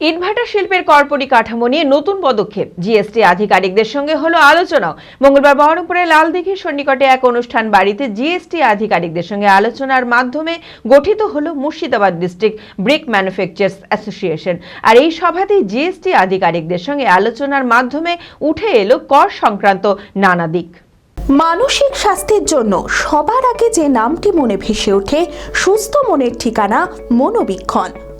Inverter শিল্পের কর পরিকাঠামো নিয়ে নতুন পদক্ষেপ। জিএসটি আধিকারিকদের সঙ্গে হলো আলোচনাও। মঙ্গলবার বহরমপুরের লালদিঘির সন্নিকটে এক অনুষ্ঠান বাড়িতে জিএসটি আধিকারিকদের সঙ্গে আলোচনার মাধ্যমে গঠিত হলো Murshidabad district brick manufacturers association. আর এই সভাতেই জিএসটি আধিকারিকদের সঙ্গে আলোচনার মাধ্যমে উঠে এলো কর সংক্রান্ত নানা দিক। মানসিক স্বাস্থ্যের জন্য সবার আগে যে নামটি মনে ভেসে ওঠে, সুস্থ মনের ঠিকানা মনোবীক্ষণ।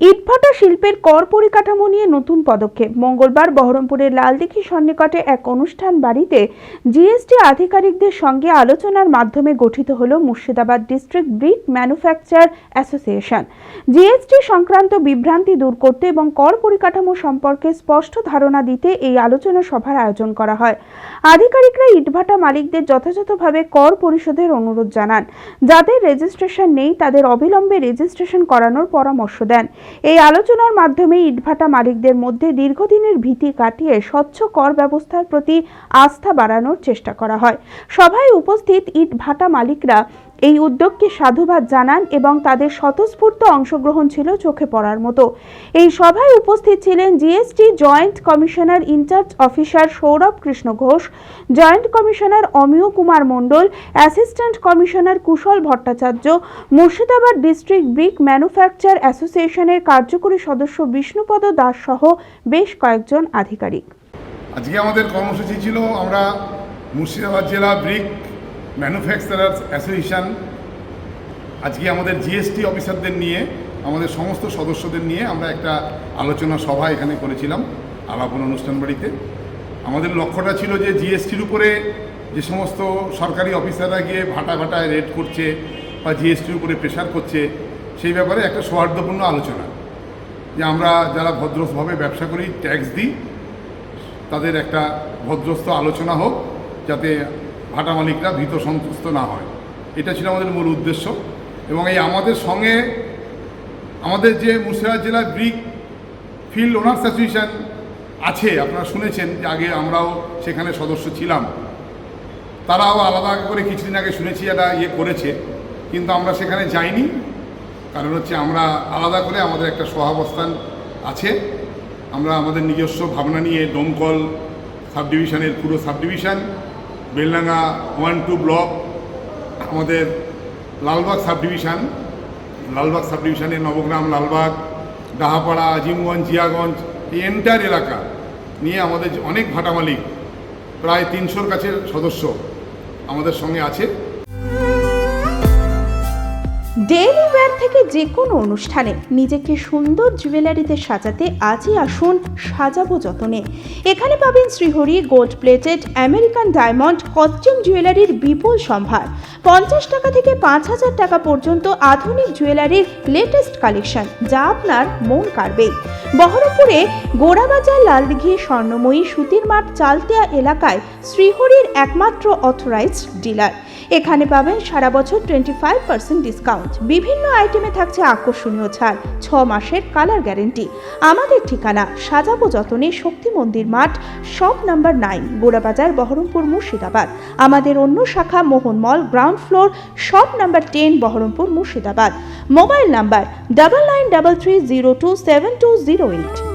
ইটভাটা শিল্পের কর পরিকাঠামো নিয়ে নতুন পদক্ষেপ। মঙ্গলবার বহরমপুরের লালদিঘি সন্নিকটে এক অনুষ্ঠান বাড়িতে জিএসটি আধিকারিকদের সঙ্গে আলোচনার মাধ্যমে গঠিত হল Murshidabad district brick manufacture association. GST সংক্রান্ত বিভ্রান্তি দূর করতে এবং কর পরিকাঠামো সম্পর্কে স্পষ্ট ধারণা দিতে এই আলোচনা সভার আয়োজন করা হয়। আধিকারিকরা ইটভাটা মালিকদের যথাযথভাবে কর পরিশোধের অনুরোধ জানান। যাদের রেজিস্ট্রেশন নেই, তাদের অবিলম্বে রেজিস্ট্রেশন করানোর পরামর্শ দেন। এই আলোচনার মাধ্যমে ইটভাটা মালিকদের মধ্যে দীর্ঘদিনের ভীতি কাটিয়ে স্বচ্ছ কর ব্যবস্থার প্রতি আস্থা বাড়ানোর চেষ্টা করা হয়। সভায় উপস্থিত ইটভাটা মালিকরা এই উদ্যোগকে সাধুবাদ জানান এবং তাদের স্বতঃস্ফূর্ত অংশগ্রহণ ছিল চোখে পড়ার মতো। এই সভায় উপস্থিত ছিলেন GST joint commissioner incharge officer Sourav Krishna Ghosh, joint commissioner Amiya Kumar Mandal, assistant commissioner Kushal Bhattacharya, Murshidabad district brick manufacture অ্যাসোসিয়েশনের কার্যকরী সদস্য বিষ্ণুপদ দাস সহ বেশ কয়েকজন আধিকারিক। আজকে আমাদের কর্মসূচি ছিল আমরা মুর্শিদাবাদ জেলা ব্রিক ম্যানুফ্যাকচারার্স অ্যাসোসিয়েশন, আজকে আমাদের জিএসটি অফিসারদের নিয়ে, আমাদের সমস্ত সদস্যদের নিয়ে আমরা একটা আলোচনা সভা এখানে করেছিলাম, আলাপন অনুষ্ঠান বাড়িতে। আমাদের লক্ষ্যটা ছিল যে জিএসটির উপরে যে সমস্ত সরকারি অফিসাররা গিয়ে ভাটা ভাটায় রেড করছে বা জিএসটির উপরে প্রেশার করছে, সেই ব্যাপারে একটা সৌহার্দ্যপূর্ণ আলোচনা। যে আমরা যারা ভদ্রভাবে ব্যবসা করি, ট্যাক্স দিই, তাদের একটা ভদ্রস্থ আলোচনা হোক, যাতে ভাটা মালিকরা ভীত সন্তুষ্ট না হয়। এটা ছিল আমাদের মূল উদ্দেশ্য। এবং এই আমাদের সঙ্গে আমাদের যে মুর্শিদাবাদ জেলার ব্রিক ফিল্ড ওনার্স অ্যাসোসিয়েশন আছে, আপনারা শুনেছেন যে আগে আমরাও সেখানে সদস্য ছিলাম। তারাও আলাদা করে কিছুদিন আগে শুনেছি একটা ইয়ে করেছে। কিন্তু আমরা সেখানে যাইনি। কারণ হচ্ছে আমরা আলাদা করে আমাদের একটা সহাবস্থান আছে। আমরা আমাদের নিজস্ব ভাবনা নিয়ে দমকল সাবডিভিশনের পুরো subdivision Beldanga one two block, আমাদের Lalbagh subdivision Lalbag sub ডিভিশনের নবগ্রাম, লালবাগ, ডাহাপাড়া, আজিমগঞ্জ, জিয়াগঞ্জ, এই এন্টায়ার এলাকা নিয়ে আমাদের অনেক ভাটা মালিক প্রায় তিনশোর কাছে সদস্য আমাদের সঙ্গে আছে। ডেইলি ওয়্যার থেকে যে কোনো অনুষ্ঠানে নিজেকে সুন্দর জুয়েলারিতে সাজাতে আজই আসুন সাজাবো যতনে। এখানে পাবেন Srihari gold plated American diamond costume জুয়েলারির বিপুল সম্ভার। পঞ্চাশ টাকা থেকে পাঁচ হাজার টাকা পর্যন্ত আধুনিক জুয়েলারির লেটেস্ট কালেকশন যা আপনার মন কাড়বেই বহরমপুরে গোড়াবাজার লালদিঘি স্বর্ণময়ী সুতির মাঠ চালতিয়া এলাকায় শ্রীহরির একমাত্র অথরাইজড ডিলার এখানে পাবেন সারা বছর টোয়েন্টি ফাইভ পার্সেন্ট ডিসকাউন্ট বিভিন্ন আইটেমে থাকছে আকর্ষণীয় ছাড়, ছ মাসের কালার গ্যারেন্টি। আমাদের ঠিকানা, সাজাবো যতনে শক্তি মন্দির মাঠ, shop number nine Gorabazar Baharampur, Murshidabad. আমাদের অন্য শাখা, Mohan mall, ground floor, shop number ten, Baharampur, Murshidabad. Mobile number double nine double three zero two seven two zero eight.